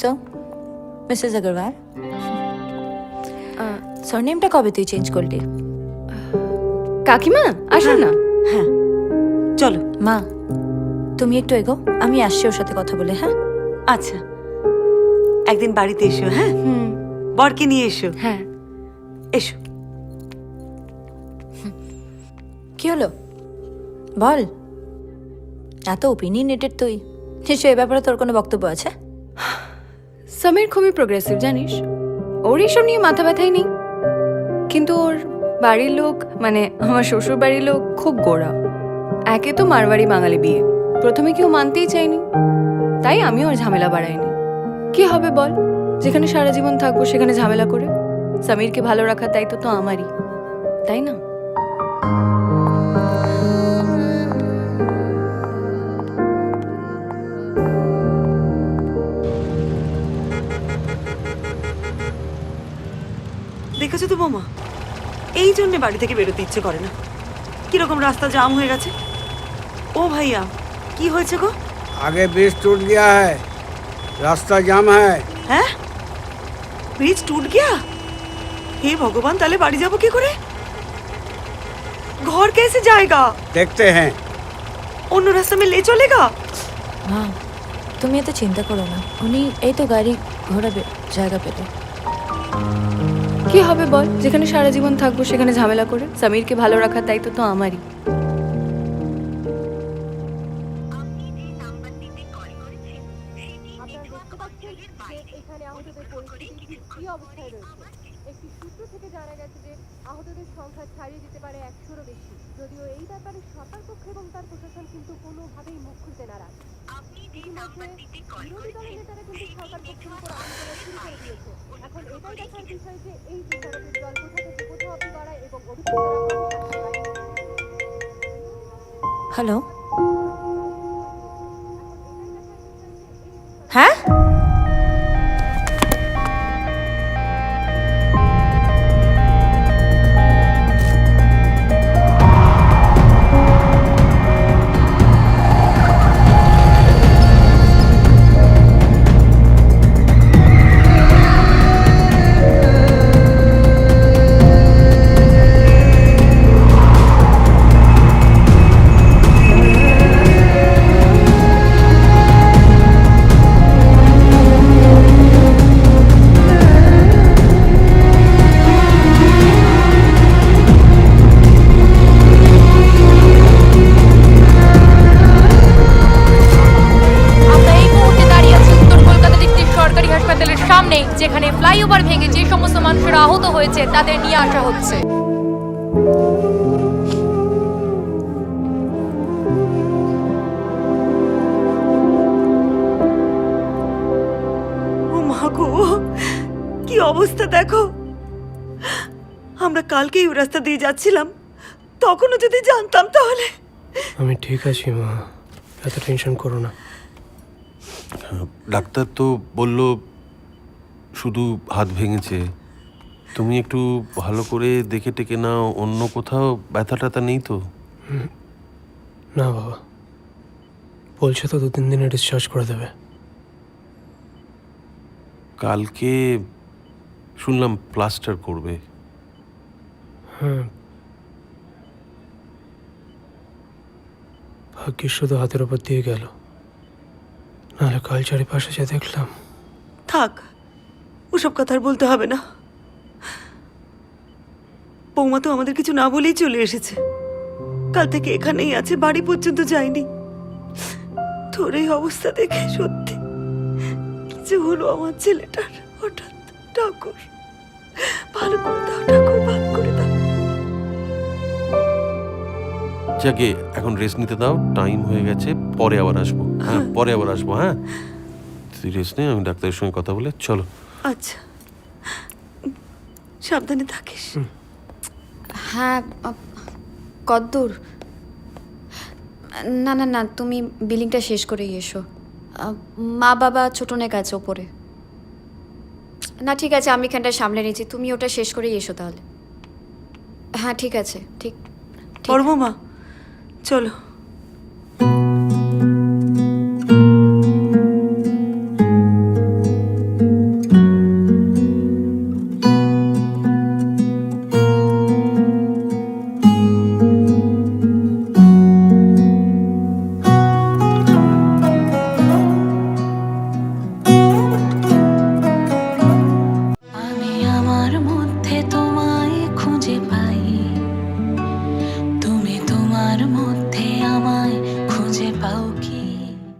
So Mrs Agarwal সারনেমটা কবে তুই change করলি কাকিমা আসুন না হ্যাঁ চলো মা তুমি একটু এগো আমি আসছি ওর সাথে কথা বলে হ্যাঁ আচ্ছা একদিন বাড়িতে এসো হ্যাঁ বরকে নিয়ে এসো হ্যাঁ এসো কি হলো বল এত ওপিনিয়নেটেড তুই নিশ্চয়ই এ ব্যাপারে তোর কোনো বক্তব্য আছে সমীর খুবই প্রোগ্রেসিভ জানিস? ওর এইসব নিয়ে মাথা ব্যথাই নেই। কিন্তু ওর বাড়ির লোক মানে আমার শ্বশুর বাড়ির লোক খুব গোড়া। একে তো মারবাড়ি বাঙালি বিয়ে। প্রথমে কেউ মানতেই চায়নি? তাই আমি ওর ঝামেলা বাড়াইনি। কি হবে বল? যেখানে সারা জীবন থাকব সেখানে ঝামেলা করে। সমীরকে ভালো রাখার দায়িত্ব তো আমারই। তাই না? দেখেছো তো বোমা এই জন্য বাড়ি থেকে বেরোতে ইচ্ছে করে না কিরকম রাস্তা জাম হয়ে গেছে ও ভাইয়া কি হয়েছে গো आगे ब्रिज टूट गया है रास्ता जाम है হ্যাঁ ব্রিজ টুট গিয়া হে ভগবান তাহলে বাড়ি যাবো কি করে ঘর कैसे जाएगा देखते हैं অন্য রাস্তা में ले चलेगा মা তুমি এত চিন্তা করো না উনি এই তো গাড়ি ঘোরাবে জায়গা পেলে কি হবে বল? যেখানে সারা জীবন থাকব, সেখানে ঝামেলা করে। সমীরকে ভালো রাখার দায়িত্ব তো আমারই। একটি সূত্র থেকে আহতদের সংখ্যা ছাড়িয়ে যেতে পারে একশোরও বেশি যদিও এই ব্যাপারে সরকারপক্ষ এবং তার প্রশাসন কিন্তু কোনোভাবেই মুখ খুলতে নারাজ এখন এটাই দেখার বিষয় যে এই বিচারকের দল কোথা থেকে কোথাও এবং হ্যালো? হ্যাঁ? আহত হয়েছে তাদের নিয়ে আসা হচ্ছে। ও মা গো কি অবস্থা দেখো। আমরা কালকেই ওই রাস্তা দিয়ে যাচ্ছিলাম তখনও যদি জানতাম তাহলে। আমি ঠিক আছি মা এত টেনশন করো না। ডাক্তার তো বলল শুধু হাত ভেঙেছে। তুমি একটু ভালো করে দেখে টেকে নাও অন্য কোথাও ব্যথা ট্যাথা নেই তো? না বাবা। বলছে তো দু তিন দিনে ডিসচার্জ করে দেবে। কালকে শুনলাম প্লাস্টার করবে। হ্যাঁ ভাগ্যিস শুধু হাতের ওপর দিয়ে গেল। নাহলে কাল চারিপাশে যে দেখলাম। থাক ওসব কথা আর বলতে হবে না। বৌমা তো আমাদের কিছু না বলেই চলে এসেছে। কাল থেকে এখানেই আছে বাড়ি পর্যন্ত যায়নি। তোর এই অবস্থা দেখে সত্যি কিছু হলো আমার ছেলেটার হঠাৎ ঠাকুর। ভালো করে দাও ঠাকুর ভালো করে দাও। যাকে এখন রেস্ট নিতে দাও টাইম হয়ে গেছে পরে আবার আসব। হ্যাঁ পরে আবার আসব হ্যাঁ? তুই রেস্ট নে আমি ডাক্তারের সঙ্গে কথা বলে চলো। আচ্ছা। সাবধানে থাকিস। হ্যাঁ কদ্দূর। না না না, তুমি বিলিংটা শেষ করেই এসো। মা বাবা ছোটনের কাছে ওপরে। না, ঠিক আছে, আমি এখানটা সামলে নিয়েছি, তুমি ওটা শেষ করেই এসো তাহলে। হ্যাঁ ঠিক আছে, ঠিক ঠিক। মা চলো।